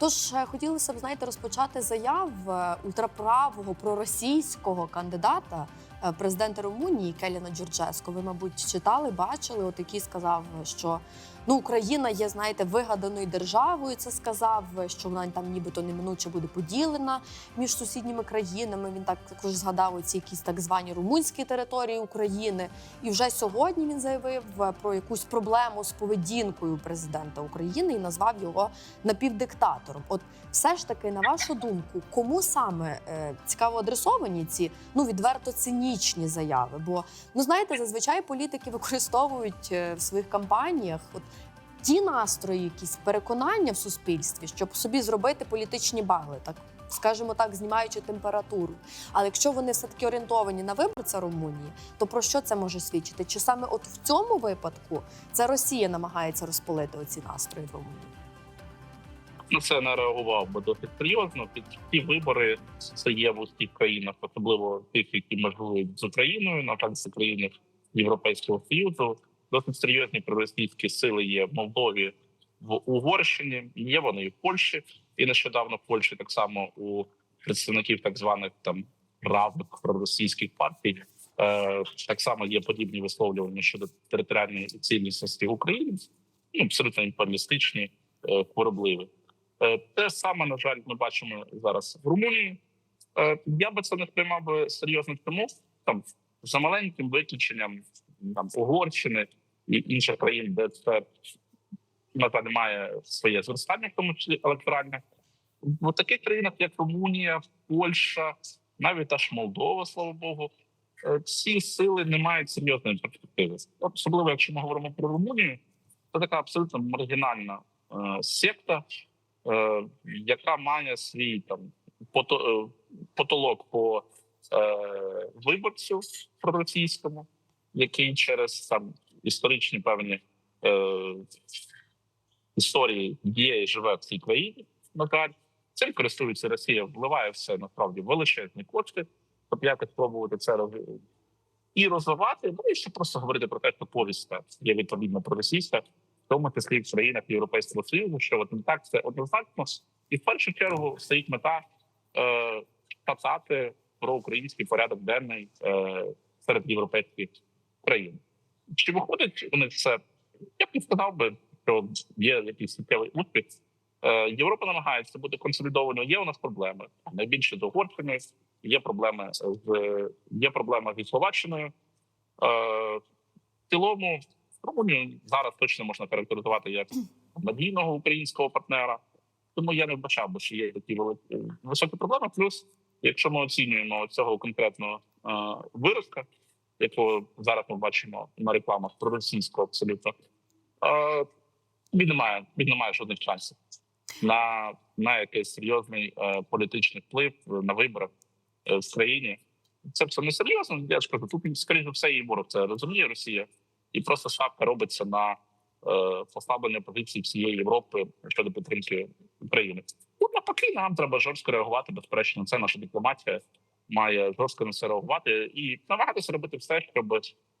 Тож е, хотілося б знаєте розпочати заяв е, ультраправого проросійського кандидата е, президента Румунії Келіна Джорджеско. Ви, мабуть, читали, бачили. От який сказав, що ну Україна є, знаєте, вигаданою державою. Це сказав, що вона там нібито неминуче буде поділена між сусідніми країнами. Він так також згадав ці якісь так звані румунські території України. І вже сьогодні він заявив е, про якусь проблему з поведінкою президента України і назвав його напівдиктатором. От все ж таки, на вашу думку, кому саме е, цікаво адресовані ці ну відверто цинічні заяви? Бо ну знаєте, зазвичай політики використовують е, в своїх кампаніях от ті настрої, якісь переконання в суспільстві, щоб собі зробити політичні багли, так скажімо так, знімаючи температуру. Але якщо вони все таки орієнтовані на виборця Румунії, то про що це може свідчити? Чи саме от в цьому випадку це Росія намагається розпалити оці настрої в Румунії? на це не реагував би досить серйозно. Під ці вибори це є в усіх країнах, особливо тих, які межують з Україною, на це країни Європейського союзу. Досить серйозні проросійські сили є в Молдові, в Угорщині. Є вони і в Польщі, і нещодавно в Польщі так само у представників так званих там правих проросійських партій. Е, так само є подібні висловлювання щодо територіальної цілісності України, ну, абсолютно імперіалістичні, е, хворобливі. Е, Те саме, на жаль, ми бачимо зараз в Румунії. Я би це не сприймав би серйозно тому, там за маленьким виключенням там Угорщини інших країн, де це жаль, має своє зростання, в тому числі електоральне. В таких країнах, як Румунія, Польща, навіть та ж Молдова, слава Богу, е, ці сили не мають серйозної перспективи. Особливо, якщо ми говоримо про Румунію, це така абсолютно маргінальна е, секта, е, яка має свій там пото, е, потолок по е, виборцю проросійському, який через там історичні певні е, історії є і живе в цій країні. На жаль, цим користується Росія, вливає все насправді величезні кошти, щоб якось спробувати це роз- і розвивати. Ну і ще просто говорити про те, що повістка є відповідно проросійська, в тому числі в країнах Європейського Союзу, що от не так це однозначно, і в першу чергу стоїть мета е, катати про український порядок денний е, серед європейських країн. Чи виходить вони в це? Я б не сказав би, що є якийсь суттєвий успіх. Е, Європа намагається бути консолідованою. Є у нас проблеми найбільше з Угорщиною, є проблеми з є проблема зі Словаччиною. Е, В цілому Румунію зараз точно можна характеризувати як надійного українського партнера. Тому я не вбачав би, що є такі великі високі проблеми. Плюс, якщо ми оцінюємо цього конкретного е, виразка, якого зараз ми бачимо на рекламах проросійського абсолютно, е, він не має він не має жодних шансів на, на якийсь серйозний е, політичний вплив на виборах е, в країні. Це все не серйозно. Я ж кажу, тут скоріше все, і ворог це розуміє Росія, і просто шапка робиться на е, послаблення позиції всієї Європи щодо підтримки України. Тут навпаки, нам треба жорстко реагувати. Безперечно, це наша дипломатія має жорстко на це реагувати і намагатися робити все, щоб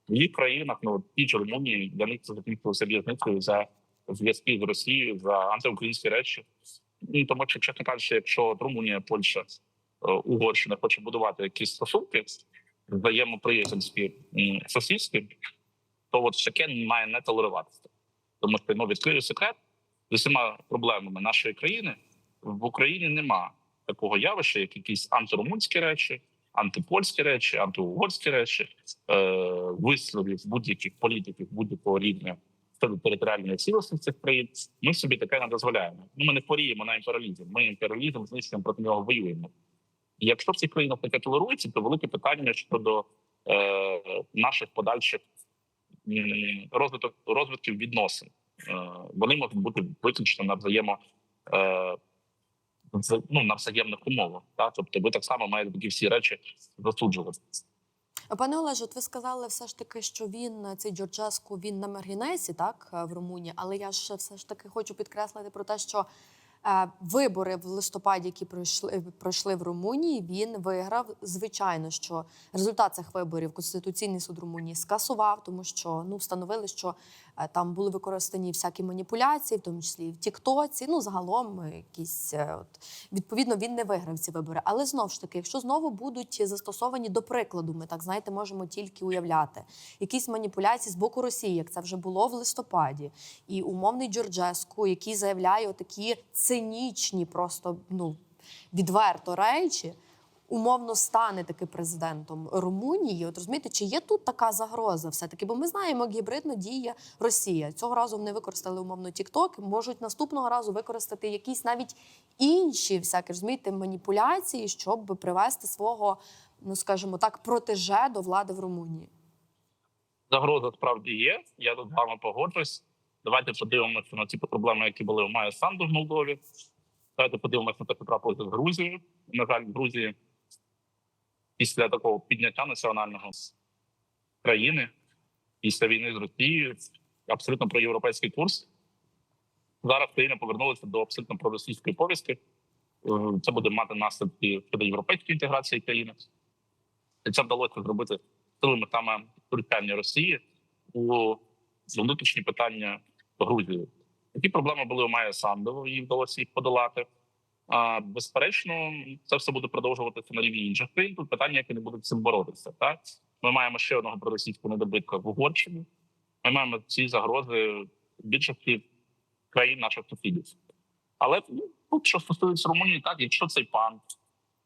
в їх країнах, ну ті ж Румунії, для них це закінчилося в'язницею за зв'язки з Росією за антиукраїнські речі. І тому, що чесно кажучи, якщо Румунія, Польща, е, Угорщина хоче будувати якісь стосунки взаємоприятельські м, сусідські, то от таке має не толеруватися. Тому що ну, відкрию секрет з усіма проблемами нашої країни в Україні нема такого явища, як якісь антирумунські речі, антипольські речі, антиугорські речі, е, висловів будь-яких політиків будь-якого рівня щодо територіальної цілісності цих країн. Ми собі таке не дозволяємо. Ну, ми не хворіємо на імперіалізм. Ми імперіалізм знищуємо проти нього воюємо. І якщо в цих країнах таке толерується, то велике питання щодо е, наших подальших розвиток розвитків відносин. Е, вони можуть бути виключно на взаємо. Ну, на взаємних умовах, так тобто ви так само маєте такі всі речі засуджувати. Пане Олеже, от ви сказали все ж таки, що він цей Джорджеску він на маргінесі, так в Румунії. Але я ж все ж таки хочу підкреслити про те, що Вибори в листопаді, які пройшли пройшли в Румунії, він виграв. Звичайно, що результат цих виборів Конституційний суд Румунії скасував, тому що ну встановили, що е, там були використані всякі маніпуляції, в тому числі в Тіктоці. Ну загалом е, якісь е, от відповідно він не виграв ці вибори. Але знов ж таки, якщо знову будуть застосовані до прикладу, ми так знаєте, можемо тільки уявляти якісь маніпуляції з боку Росії, як це вже було в листопаді, і умовний Джорджеску, який заявляє такі цинічні, просто ну відверто речі. Умовно стане таки президентом Румунії. От розумієте, чи є тут така загроза? Все таки, бо ми знаємо, як гібридно діє Росія. Цього разу вони використали умовно TikTok, можуть наступного разу використати якісь навіть інші всякі розумієте, маніпуляції, щоб привести свого, ну скажімо так, протеже до влади в Румунії. Загроза справді є. Я тут з вами погоджуюсь. Давайте подивимося на ті проблеми, які були у Майя Санду в Молдові. Давайте подивимося на те, що трапилося з Грузією. На жаль, в Грузії після такого підняття національного країни після війни з Росією абсолютно про європейський курс. Зараз країна повернулася до абсолютно проросійської повістки. Е, Це буде мати наслідки щодо європейської інтеграції країни. І це вдалося зробити силами саме втручання Росії у внутрішні питання Грузії. Які проблеми були у Майя Сандову, і вдалося їх подолати. А, безперечно, це все буде продовжуватися на рівні інших країн. Тут питання, які не будуть з цим боротися. Так ми маємо ще одного проросійського недобитка в Угорщині. Ми маємо ці загрози більшості країн наших сусідів. Але ну, тут, що стосується Румунії, так якщо цей пан,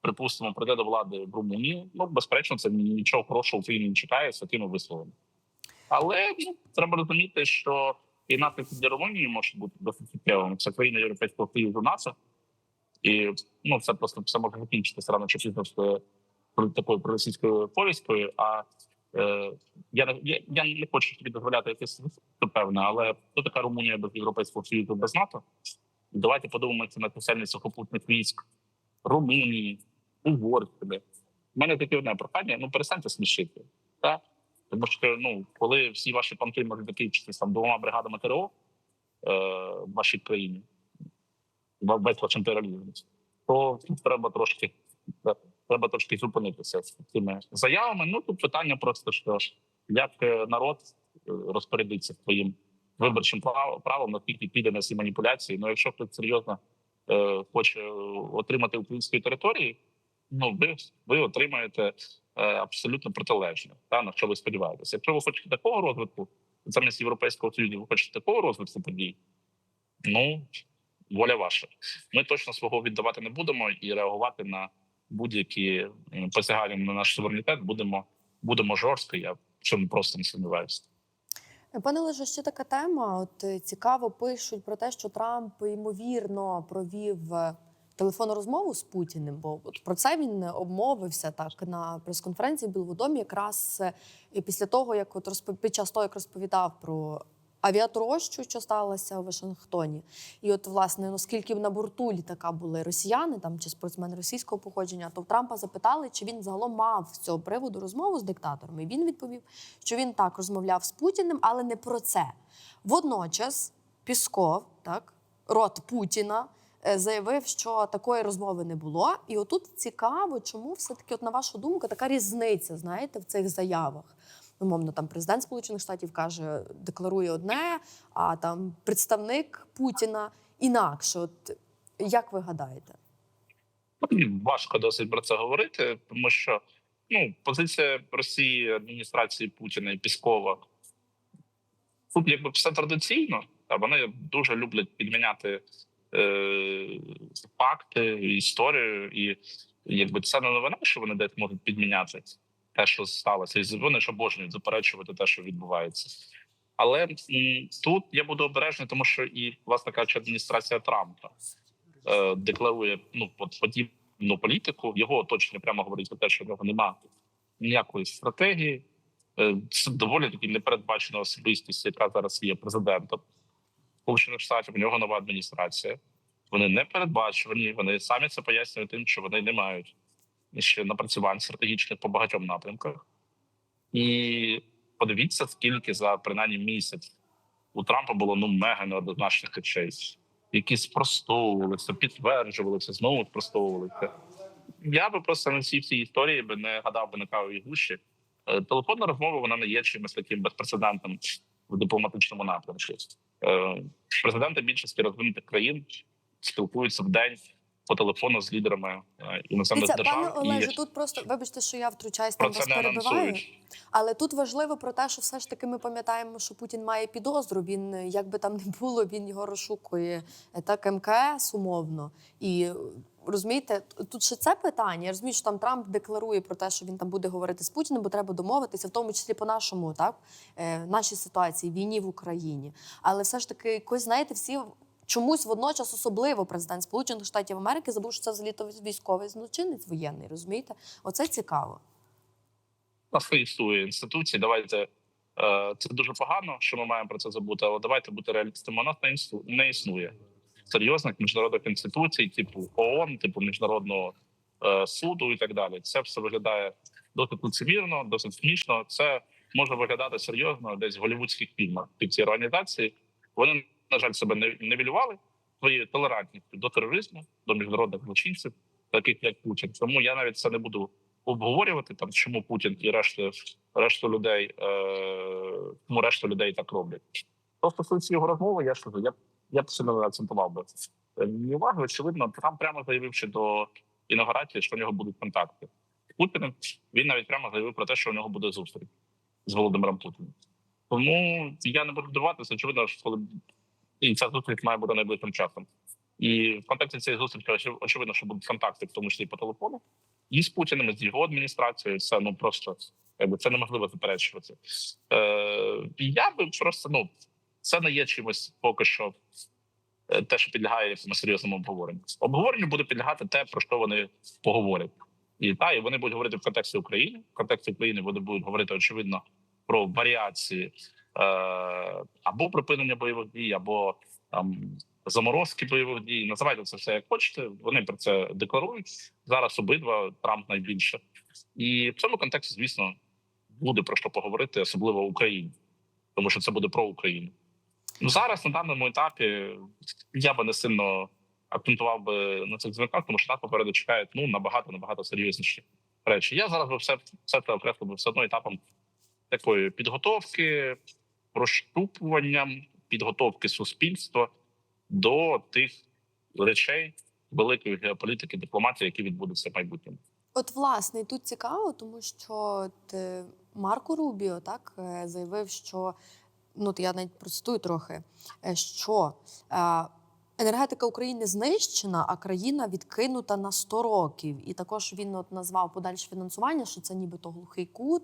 припустимо, прийде до влади в Румунії, ну безперечно, це нічого хорошого Україні не чекає з такими висловами. Але ну, треба розуміти, що і наслідки для Румунії можуть бути досить суттєвими. Це країна Європейського Союзу НАТО. І ну це просто все може закінчитися рано чи пізно з е, такою проросійською повісткою. А е, я, не- я, я не хочу собі дозволяти якесь певне, але хто така Румунія без Європейського Союзу без НАТО? Давайте подивимося на чисельність сухопутних військ Румунії, Угорщини. У мене таке одне прохання: ну перестаньте смішити. Так? Тому що ну, коли всі ваші панки можуть закінчитися там двома бригадами ТРО е, в вашій країні, весь ваш імперіалізм, то треба трошки треба трошки зупинитися з цими заявами. Ну тут питання просто що ж, як е, народ е, розпорядиться своїм виборчим прав- правом, наскільки піде на ці маніпуляції. Ну, якщо хтось серйозно е, хоче е, отримати української території, ну ви, ви отримаєте абсолютно протилежне, та на що ви сподіваєтеся. Якщо ви хочете такого розвитку, замість європейського союзу, ви хочете такого розвитку подій. Ну воля ваша. Ми точно свого віддавати не будемо і реагувати на будь-які посягання на наш суверенітет будемо будемо жорстко. Я в цьому просто не сумніваюся. Пане Олеже, ще така тема. От е, цікаво пишуть про те, що Трамп ймовірно провів е, телефонну розмову з Путіним. Бо от про це він обмовився так на прес-конференції в Білому домі, якраз е, після того, як от розпо- під час того, як розповідав про авіатрощу, що сталося у Вашингтоні. І от, власне, наскільки на борту літака були росіяни там чи спортсмени російського походження, то в Трампа запитали, чи він загалом мав з цього приводу розмову з диктатором. І він відповів, що він так розмовляв з Путіним, але не про це. Водночас Пісков, так, рот Путіна. Е, Заявив, що такої розмови не було, і отут цікаво, чому все таки, от на вашу думку, така різниця, знаєте, в цих заявах. Умовно, там президент Сполучених Штатів каже, декларує одне, а там представник Путіна інакше. От як ви гадаєте? Важко досить про це говорити, тому що ну позиція Росії, адміністрації Путіна і Піскова тут якби все традиційно, та вони дуже люблять підміняти факти, історію, і якби це не новина, що вони десь можуть підміняти те, що сталося, і вони ж обожнюють заперечувати те, що відбувається. Але м, тут я буду обережний, тому що і власне кажучи, адміністрація Трампа е, декларує ну подібну політику. Його оточення прямо говорить про те, що в нього немає ніякої стратегії. Е, Це доволі таки непередбачена особистість, яка зараз є президентом Сполучених Штатів. У нього нова адміністрація. Вони не передбачувані. Вони самі це пояснюють тим, що вони не мають ще напрацювань стратегічних по багатьом напрямках. І подивіться, скільки за принаймні місяць у Трампа було ну мега неоднозначних речей. які спростовувалися, підтверджувалися, знову спростовувалися. Я би просто на цій всій історії би не гадав би на кавовій гущі. Е, Телефонна розмова вона не є чимось таким безпрецедентним в дипломатичному напрямку. Е, Президенти більшості розвинутих країн спілкуються в день по телефону з лідерами е, іноземних Дивіться, пане. Олеже, і тут просто вибачте, що я втручаюсь там вас перебиваю. Але тут важливо про те, що все ж таки ми пам'ятаємо, що Путін має підозру. Він е, як би там не було, він його розшукує е, так МКС умовно. І розумієте, тут ще це питання. Я розумію, що там Трамп декларує про те, що він там буде говорити з Путіним, бо треба домовитися, в тому числі по нашому, так нашій ситуації, війні в Україні. Але все ж таки, якось знаєте, всі. Чомусь водночас особливо президент Сполучених Штатів Америки забув, що це взагалі то військовий злочинець воєнний. Розумієте? Оце цікаво. Нас існує інституції. Давайте е, це дуже погано, що ми маємо про це забути. Але давайте бути реалістами. У нас не існує серйозних міжнародних інституцій, типу ООН, типу міжнародного е, суду і так далі. Це все виглядає досить лицемірно, досить смішно. Це може виглядати серйозно десь в голівудських фільмах. Ці організації вони на жаль себе не нивелювали своєю толерантністю до тероризму, до міжнародних злочинців, таких як Путін. Тому я навіть це не буду обговорювати там, чому Путін і решта решту людей, е, чому решта людей так роблять. Що стосується його розмови, я ж я я б сильно не акцентував би Е, мені уваги. Очевидно, там прямо заявив ще до інаугурації, що у нього будуть контакти з Путіним. Він навіть прямо заявив про те, що у нього буде зустріч з Володимиром Путіним. Тому я не буду дивуватися. Очевидно, що коли і ця зустріч має бути найближчим часом. І в контексті цієї зустрічі очевидно, що будуть контакти, в тому числі по телефону, і з Путіним, і з його адміністрацією. Це ну просто якби це неможливо заперечувати. Е, я би просто ну це не є чимось поки що. е, Те, що підлягає якомусь серйозному обговоренню. Обговоренню буде підлягати те, про що вони поговорять, і та і вони будуть говорити в контексті України. В контексті України вони будуть говорити очевидно про варіації або припинення бойових дій, або там заморозки бойових дій. Називайте це все як хочете. Вони про це декларують зараз. Обидва Трамп найбільше, і в цьому контексті, звісно, буде про що поговорити, особливо в Україні, тому що це буде про Україну. Ну зараз на даному етапі я би не сильно акцентував би на цих дзвінках, тому що нас попереду чекають ну набагато набагато серйозніші речі. Я зараз би все, все це окреслив би все одно етапом такої підготовки, розштупуванням, підготовки суспільства до тих речей великої геополітики, дипломатії, які відбудуться в майбутньому. От власне тут цікаво, тому що от, е, Марко Рубіо так е, заявив, що ну я навіть процитую трохи, е, що е, енергетика України знищена, а країна відкинута на 100 років. І також він от назвав подальше фінансування, що це нібито глухий кут.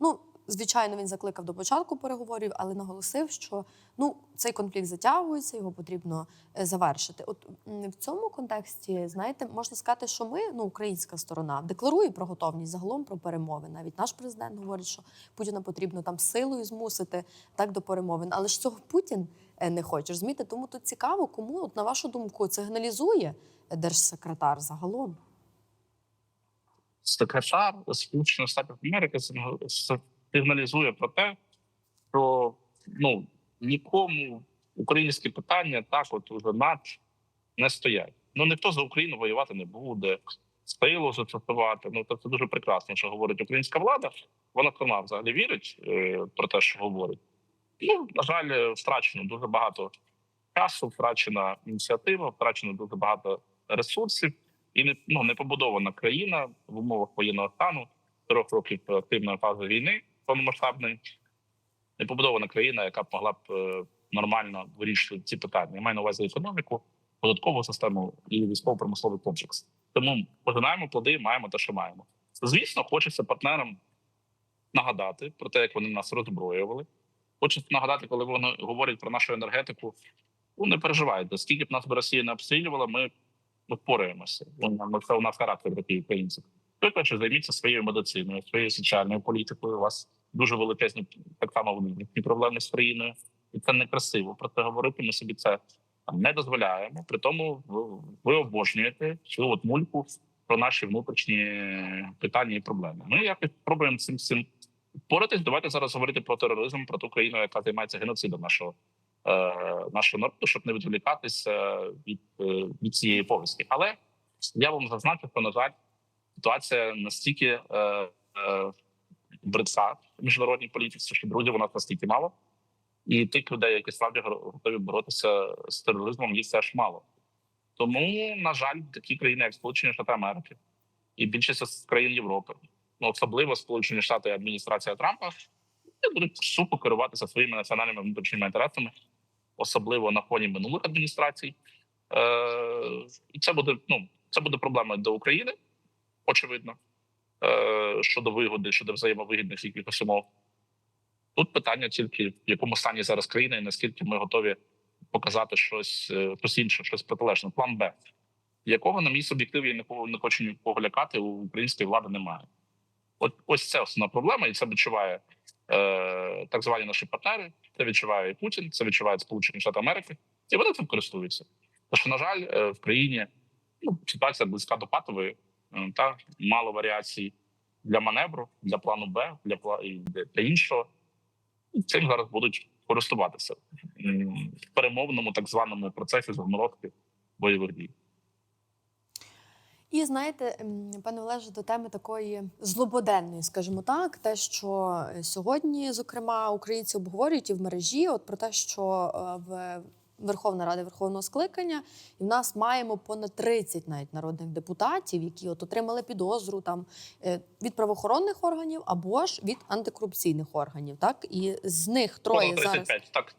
Ну звичайно, він закликав до початку переговорів, але наголосив, що ну цей конфлікт затягується, його потрібно е, завершити. От в цьому контексті, знаєте, можна сказати, що ми, ну українська сторона, декларує про готовність загалом про перемови. Навіть наш президент говорить, що Путіна потрібно там силою змусити так до перемовин. Але ж цього Путін е, не хоче. Розумієте? Тому тут цікаво, кому от на вашу думку сигналізує держсекретар загалом. секретар Сполучених Штатів Америки сигналізує про те, що ну нікому українські питання так, от уже над не стоять. Ну ніхто за Україну воювати не буде, силу застосувати. Ну то це дуже прекрасно, що говорить українська влада. Вона сама взагалі вірить е, про те, що говорить. Ну на жаль, втрачено дуже багато часу, втрачена ініціатива, втрачено дуже багато ресурсів і не ну не побудована країна в умовах воєнного стану трьох років активної фази війни повномасштабної. Не побудована країна, яка б могла б е, нормально вирішувати ці питання. Я маю на увазі економіку, податкову систему і військово-промисловий комплекс. Тому пожинаємо плоди, маємо те, що маємо. Звісно, хочеться партнерам нагадати про те, як вони нас роззброювали. Хочеться нагадати, коли вони говорять про нашу енергетику. Ну не переживайте, скільки б нас Росія не обстрілювала, ми ми впораємося. Ну, Це у нас характер такий українців. Ви краще займіться своєю медициною, своєю соціальною політикою. У вас дуже величезні так само великі проблеми з країною, і це некрасиво. Про це говорити. Ми собі це не дозволяємо. При тому ви, обожнюєте цю от мульку про наші внутрішні питання і проблеми. Ми якось спробуємо цим цим впоратись. Давайте зараз говорити про тероризм, про ту країну, яка займається геноцидом нашого е, нашого народу, щоб не відволікатися від, е, від цієї повістки. Але я вам зазначу, що на жаль, ситуація настільки е, е, бридка в міжнародній політиці, що друзів у нас настільки мало, і тих людей, які справді готові боротися з тероризмом, їх теж мало. Тому, на жаль, такі країни, як Сполучені Штати Америки і більшість країн Європи, ну особливо Сполучені Штати і адміністрація Трампа, вони будуть супо керуватися своїми національними внутрішніми інтересами, особливо на фоні минулих адміністрацій. Е, І це буде ну це буде проблема до України, очевидно, е, щодо вигоди, щодо взаємовигідних якихось умов. Тут питання тільки в якому стані зараз країна, і наскільки ми готові показати щось, е, щось інше, щось протилежне. План Б, якого на мій суб'єктив я хо- не хочу нікого лякати, у української влади немає. От ось це основна проблема, і це відчуває е, так звані наші партнери. Це відчуває і Путін, це відчуває Сполучені Штати Америки, і вони цим користуються. Що, на жаль, е, в країні ну, ситуація близька до патової, та мало варіацій для маневру, для плану Б, для для іншого. Цим зараз будуть користуватися в перемовному так званому процесі заморозки бойових дій. І знаєте, пане Олеже, до теми такої злободенної, скажімо так, те, що е, сьогодні, зокрема, українці обговорюють і в мережі, от про те, що е, в Верховна Рада Верховного скликання, і в нас маємо понад 30 навіть народних депутатів, які от отримали підозру там е, від правоохоронних органів або ж від антикорупційних органів. Так і з них троє Коло зараз так.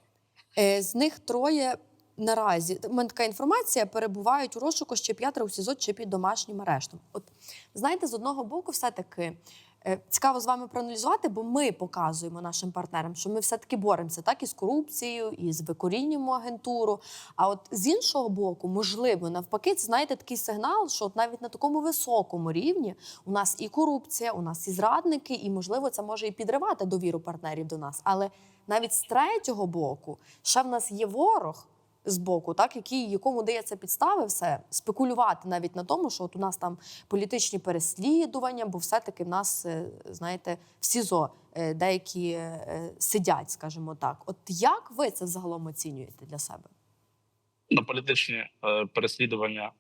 Е, З них троє наразі у мене така інформація перебувають у розшуку ще п'ятеро у СІЗО чи під домашнім арештом. От знаєте, з одного боку, все таки цікаво з вами проаналізувати, бо ми показуємо нашим партнерам, що ми все таки боремося так і з корупцією, і з викорінюємо агентуру. А от з іншого боку, можливо, навпаки, це знаєте такий сигнал, що от навіть на такому високому рівні у нас і корупція, у нас і зрадники, і можливо, це може і підривати довіру партнерів до нас. Але навіть з третього боку ще в нас є ворог з боку, так який якому дається підстави все спекулювати навіть на тому, що от у нас там політичні переслідування, бо все-таки в нас, е, знаєте, в СІЗО е, деякі е, сидять, скажімо так. От як ви це взагалом оцінюєте для себе? на політичні е, переслідування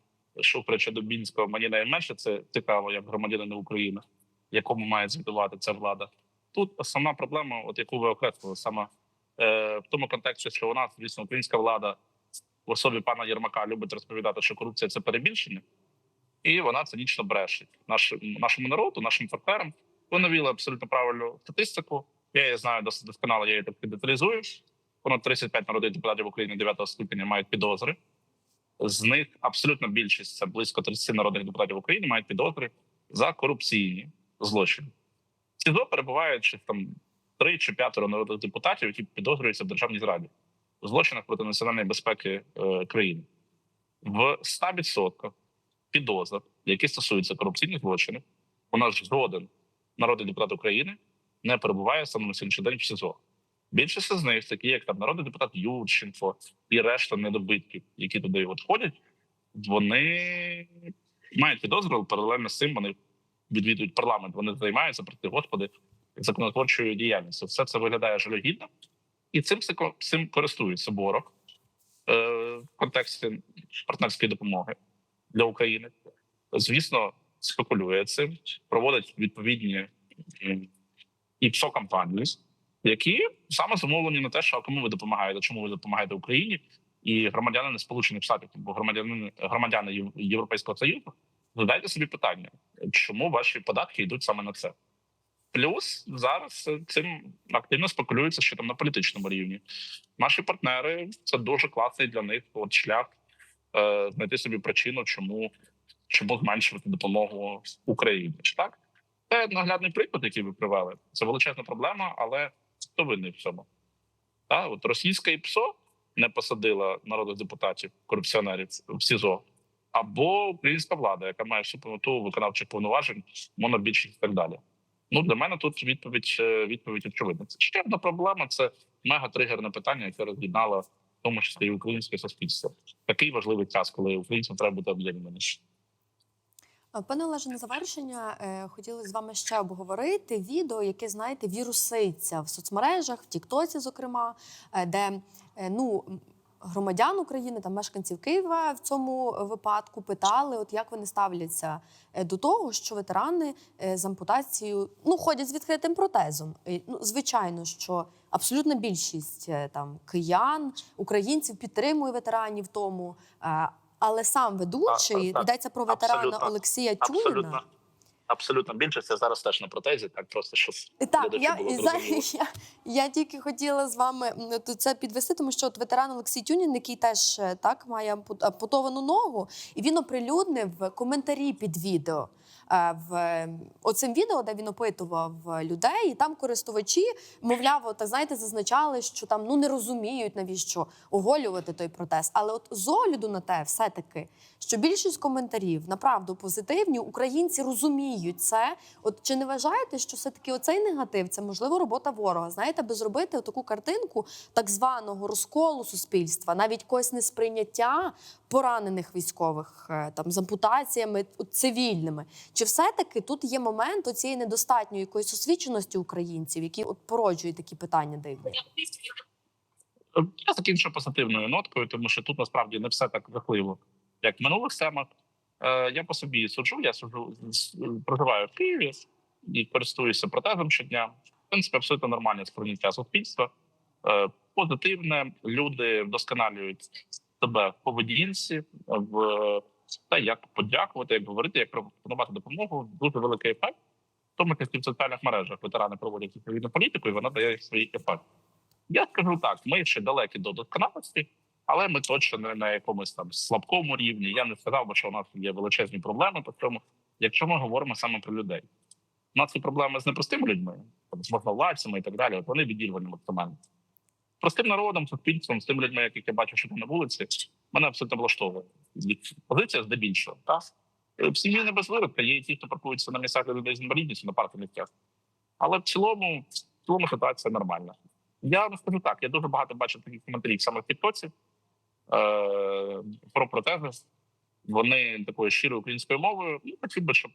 Шуфрича Дубінського мені найменше це цікаво, як громадянина України, якому має звітувати ця влада. Тут основна проблема, от яку ви окреслили, саме в тому контексті, що у нас, звісно, українська влада в особі пана Єрмака любить розповідати, що корупція це перебільшення, і вона цинічно брешить Наш, нашому народу, нашим партнерам. Ви навіли абсолютно правильну статистику. Я її знаю досить досконало, я її так деталізую. Понад 35 народних депутатів України 9 скликання мають підозри. З них абсолютно більшість це близько 30 народних депутатів України мають підозри за корупційні злочини. СІЗО перебувають там три чи п'ятеро народних депутатів, які підозрюються в державній зраді злочинах проти національної безпеки е, країни. В 100% підозр, які стосуються корупційних злочинів, у нас жоден народний депутат України не перебуває саме на сьогоднішній день в СІЗО. Більшість з них, такі як там народний депутат Юрченко і решта недобитків, які туди входять, вони мають підозру, але паралельно з цим вони відвідують парламент. Вони займаються проти господи законотворчою діяльністю. Все це виглядає жалюгідно, і цим цим користується ворог е, в контексті партнерської допомоги для України. Звісно, спекулює цим, проводить відповідні м, і псо кампанії які саме замовлені на те, що кому ви допомагаєте, чому ви допомагаєте Україні і громадяни Сполучених Штатів, або громадяни громадяни Європейського Союзу, задайте собі питання, чому ваші податки йдуть саме на це. Плюс зараз цим активно спекулюється ще там на політичному рівні. Наші партнери це дуже класний для них от шлях е, знайти собі причину, чому, чому зменшувати допомогу Україні. Чи так? Це наглядний приклад, який ви привели. Це величезна проблема, але хто винний в цьому? Та, от російська ІПСО не посадила народних депутатів, корупціонерів в СІЗО, або українська влада, яка має всю повноту виконавчих повноважень, монобільшість і так далі. Ну для мене тут відповідь е, відповідь очевидна. Це ще одна проблема. Це мега-тригерне питання, яке роз'єднало в тому числі і українське суспільство. Такий важливий час, коли українцям треба бути об'єднаними. Е, Пане Олеже, на завершення е, хотіли з вами ще обговорити відео, яке знаєте, віруситься в соцмережах, в Тіктоці, зокрема, де ну. Громадян України та мешканців Києва в цьому випадку питали, от як вони ставляться е, до того, що ветерани е, з ампутацією ну ходять з відкритим протезом. І, Ну, звичайно, що абсолютна більшість е, там киян, українців підтримує ветеранів тому. е, Але сам ведучий так. йдеться про ветерана Абсолютно. Олексія Тюніна. Абсолютно. Більшість це зараз теж на протезі, так просто щоб Так, Я я, я, я тільки хотіла з вами тут це підвести, тому що от ветеран Олексій Тюнін, який теж е, так має ампу- ампутовану ногу, і він оприлюднив коментарі під відео. Е, В оцим відео, де він опитував людей, і там користувачі, мовляв, так знаєте, зазначали, що там ну не розуміють навіщо оголювати той протез. Але от з огляду на те, все таки, що більшість коментарів направду позитивні, українці розуміють це. От чи не вважаєте, що все таки оцей негатив це можливо робота ворога? Знаєте, аби зробити таку картинку так званого розколу суспільства, навіть якогось несприйняття поранених військових е, там з ампутаціями цивільними. Чи все-таки тут є момент оцієї недостатньої якоїсь освіченості українців, які от породжують такі питання дивні? Я закінчу позитивною ноткою, тому що тут насправді не все так жахливо, як в минулих темах. Е, Я по собі суджу. Я суджу проживаю в Києві і користуюся протезом щодня. В принципі, абсолютно нормальне сприйняття суспільства. Е, Позитивне люди вдосконалюють себе в поведінці, в те, як подякувати, як говорити, як пропонувати допомогу. Дуже великий ефект. В тому числі в соціальних мережах ветерани проводять відповідну політику, і вона дає свій ефект. Я скажу так: ми ще далекі до досконалості, але ми точно не на якомусь там слабкому рівні. Я не сказав би, що у нас є величезні проблеми по цьому, якщо ми говоримо саме про людей. У нас є проблеми з непростими людьми, з можновладцями і так далі. От вони відірвані максимально. Простим народом, суспільством, з тими людьми, яких я бачу, що на вулиці, мене абсолютно влаштовує. Позиція здебільшого. Так? Е, В сім'ї є і ті, хто паркується на місцях людей з інвалідністю на парках місцях. Але в цілому, в цілому ситуація нормальна. Я вам скажу так: я дуже багато бачив таких коментарів саме в Тіктоці е, про протези. Вони такою щирою українською мовою. Ну, хотів би, щоб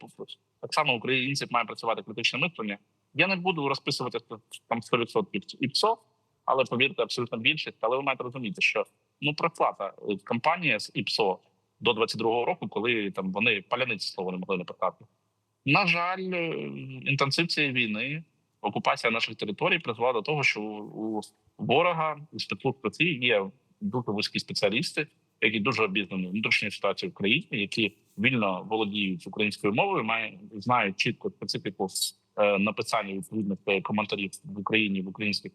так само українців має працювати критичне мислення. Я не буду розписувати там 100% і ПСО, але повірте, абсолютно більшість. Але ви маєте розуміти, що ну проплата е, компанія з ІПСО до 22-го року, коли там вони паляниці слово не могли написати. На жаль, е, інтенсив цієї війни окупація наших територій призвела до того, що у ворога у спецслужб Росії є дуже вузькі спеціалісти, які дуже обізнані в внутрішній ситуації в країні, які вільно володіють українською мовою, мають знають чітко специфіку е, написання відповідних коментарів в Україні в українських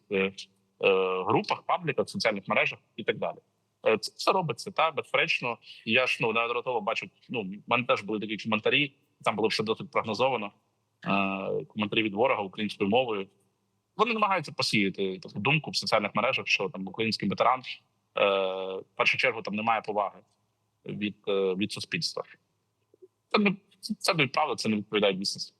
групах, пабліках, соціальних мережах і так далі. Е, Це все робиться та безперечно. Я ж ну неодноразово бачу. Ну мене теж були такі коментарі. Там було все досить прогнозовано е, коментарі від ворога українською мовою. Вони намагаються посіяти таку думку в соціальних мережах, що там український ветеран е, в першу чергу там немає поваги від, е, від суспільства. Це не це не правда, це не відповідає дійсності.